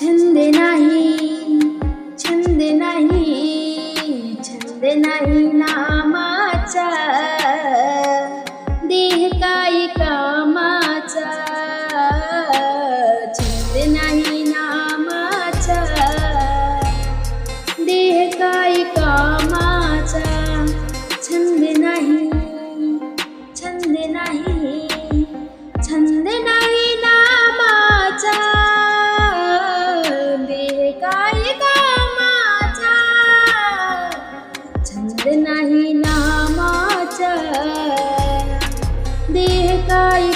छंद नाही छंद नाही छंद नाही नामाचा. देह काय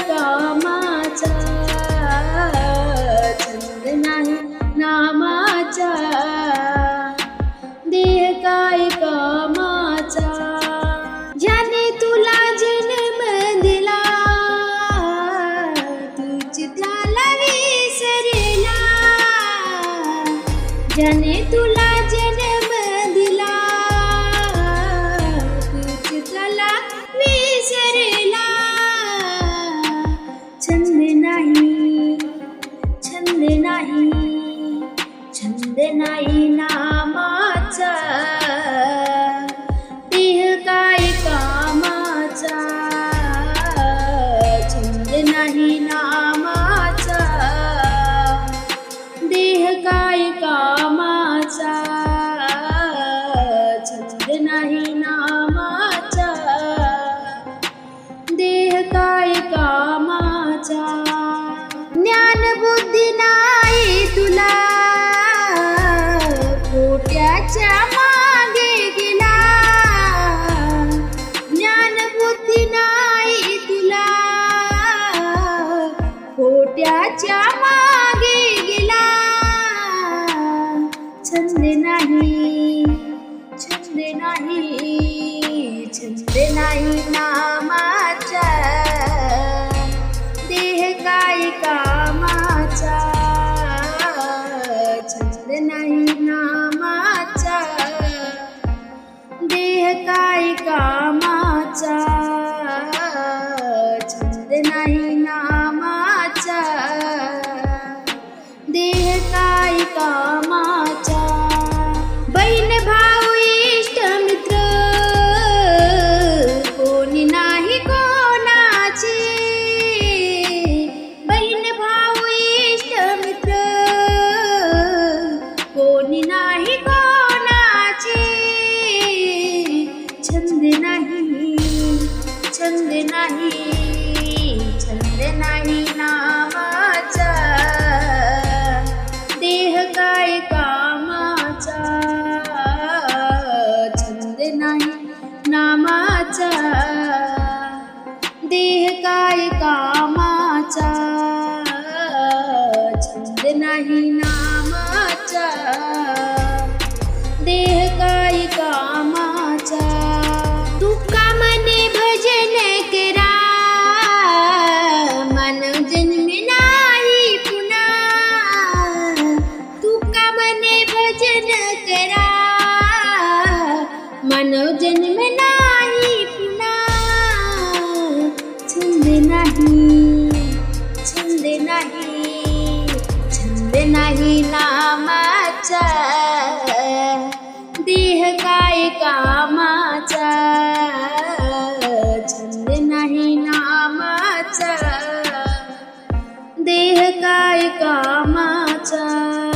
नाही नामाचा. देह काय कामाचा? छंद नाही नामाचा. देह काय का छंद नाही छंद नाही छंद नाही नामाचा. देह काय कामाचा, छंद नाही नामाचा. देह काय कामाचा, छंद नाही नामाचा. देह काय कामाचा नाही छंद नाही नामाचा देह काय कामाचा? छंद नाही नामाचा. देह काय कामाचा? मनो जन्म नाही पुन्हा. छंद नाही छंद नाही छंद नाही नामाचा. देह काय कामाचा? छंद नाही नामाचा. देह काय कामाचा?